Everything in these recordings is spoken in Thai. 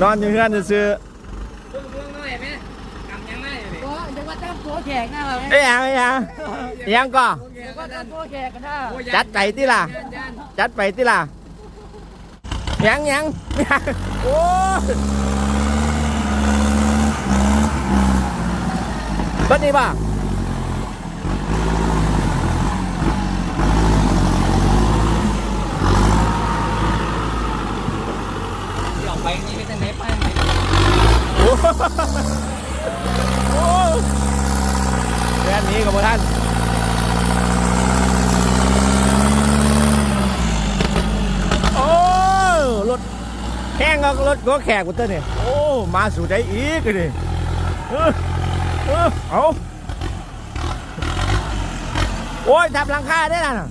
นอนอยู่เฮือนซื้อเพิ่งเพิ่งน้อยไหมกำยังไงอยู่ดิก็จะว่าตั้งตัวแขกหน้าเราๆเอ้ยยังเอ้ยยังยังก็จะว่าตั้งตัวแขกกันหน้าจัดไปที่ล่ะย่านย่านจัดไปที่ล่ะ ยังยังยังโอ้ยเบัดนี้ป่ะ ที่ออกไปนี่ไม่ต้องไหนไปไหน โอ้โอ้ แค่นี้กับท่านโอ้รถแห้งก็รถก็แขกกูเต้นนี่ยโอ้มาสู่ได้อีกเลยเออเออเอาโอ้ยทับหลังคาได้แล้วน่ะ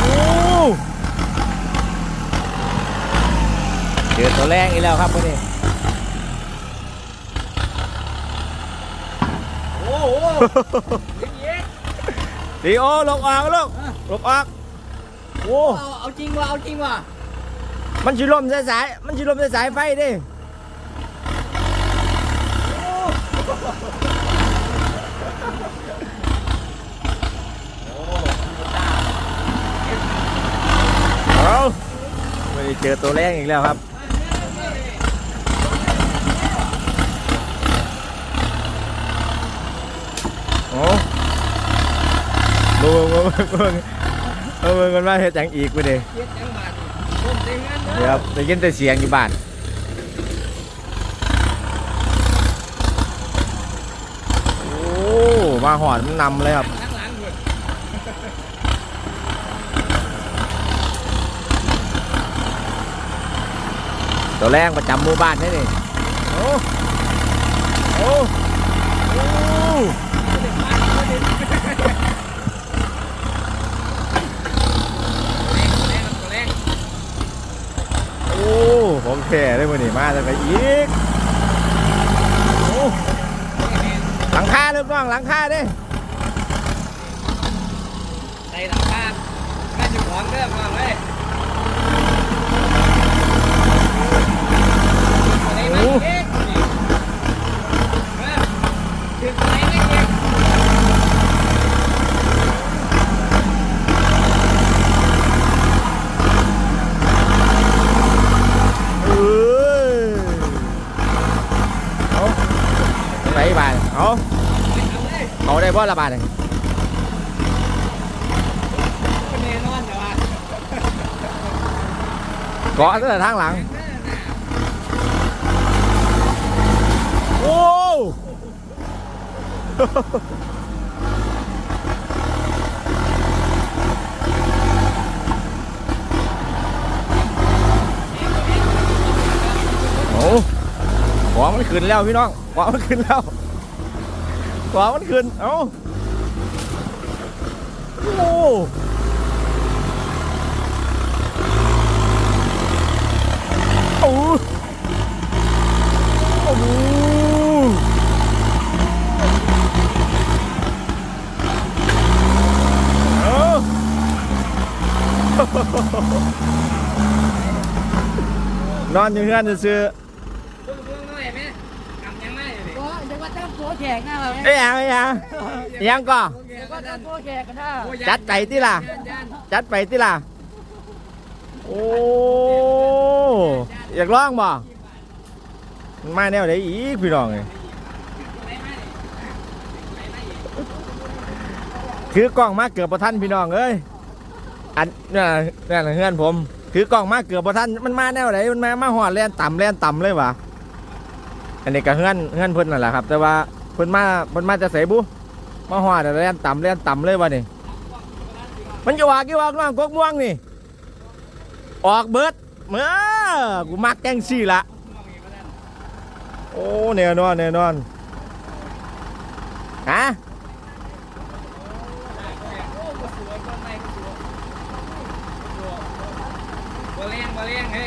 โอ้ เจอตัวแรงอีกแล้วครับวันนี้โอ้โหยังเย็กดีโอลงออกลูกลงออกโอ้เอาเอาจริงว่ะเอาจริงว่ะมันชิลมสายสายมันชิลมสายสายไฟดิเอาไม่ได้เจอตัวแรงอีกแล้วครับ โอ้ ดูมึงมึงมึงเออมึงกันว่าเฮ็ดจังอีกไปดิเย็ดยังบาดผมเต็มงานเด้เดี๋ยวได้ยินแต่เสียงอยู่บ้านโอ้มาหอนนำเลยครับข้างหลังหมดตัวแรงประจำหมู่บ้านนี่นี่โอ้โอ้โอ้ เด็กบ้านเขาเด็กแรงแรงแรง โอ้ของแท้ได้มือนี่มาแล้วไปอีกโอ้หลังคาลูกน้องหลังคาเด้ใส่หลังคาแม่จุกของเด้อมาเลยอะไรมาเย็กถึงไหนไม่เย็ก เอ้ยเอา ไปบ้านเอาเอาเลยเอาได้บ่ละบาทเลย แน่นอนแต่ว่า เกาะตั้งแต่ทางหลัง โอ้โอ้ ของมันขึ้นแล้วพี่น้องของมันขึ้นแล้วของมันขึ้น เอ้าโอ้โอ้โอ้โหเอ้านอนอยู่เพื่อนซื้อ เพิ่งเพิ่งน้อยไหมกำยังไงอยู่ดิ ก็จะ ว่าตั้งตัวแขกหน้าเราเอ้ยยังยังยังก็จะว่าตั้งตัวแขกกันหน้าจัดไปที่ล่ะย่าจัดไปที่ล่ะ โอ้อยากลองบ่มันมาแนวไหนอีกพี่น้องเอ้ยถือกล้องมาเกือบประทันพี่น้องเอ้ยอันนั่นนั่นน่ะเฮือนผมถือกล้องมาเกือบประทันมันมาแนวไหนมันมามาหอดแล่นต่ำแล่นต่ำเลยวะ อันนี้ก็เฮือนเฮือนเพิ่นนั่นแหละครับ แต่ว่าเพิ่นมาเพิ่นมาจะใส่บุมาหอดแล่นต่ำแล่นต่ำเลยวะนี่มันจะวากี่วากน้องกกม่วงนี่ ออกเบิดเมื่อกูมักแกงซี่ละโอ้แน่นอนแน่นอนฮะบ่เลี้ยงบ่เลี้ยงเฮ้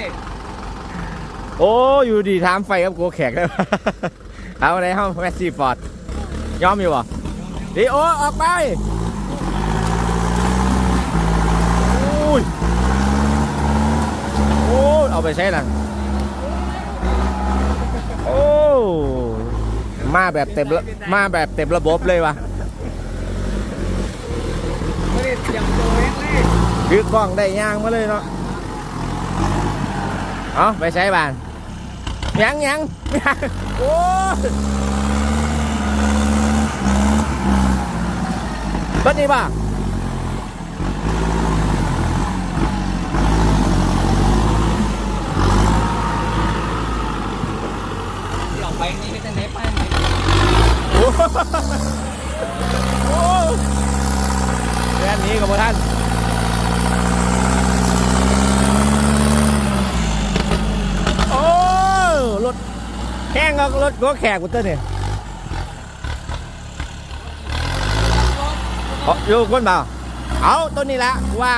โอ้อยู่ดีถามไฟกับกูแขกได้ปะเอาอะไรห้องแมสซี่ฟอร์ดยอมอยู่บ่ดีโอออกไปโอ้ยโอ้เอาไปใช้ละโอ้มาแบบเต็มระมาแบบเต็มระบบเลยวะไม่ได้เตรียมตัวเองเลยคือกล้องได้ย่างมาเลยเนาะเอาไปใช้บ้าน ยังยังยังโอ้ยรถนี้ป่ะหลอกไปนี่ไม่ต้องไหนไปโอ้โหแค่นี้กับท่านโอ้ยรถแข่ง กับรถก็แขกกูเต้นเนี่ยอยู่คนเปล่าเอาต้นนี้ละว่า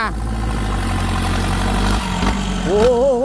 โอ้โห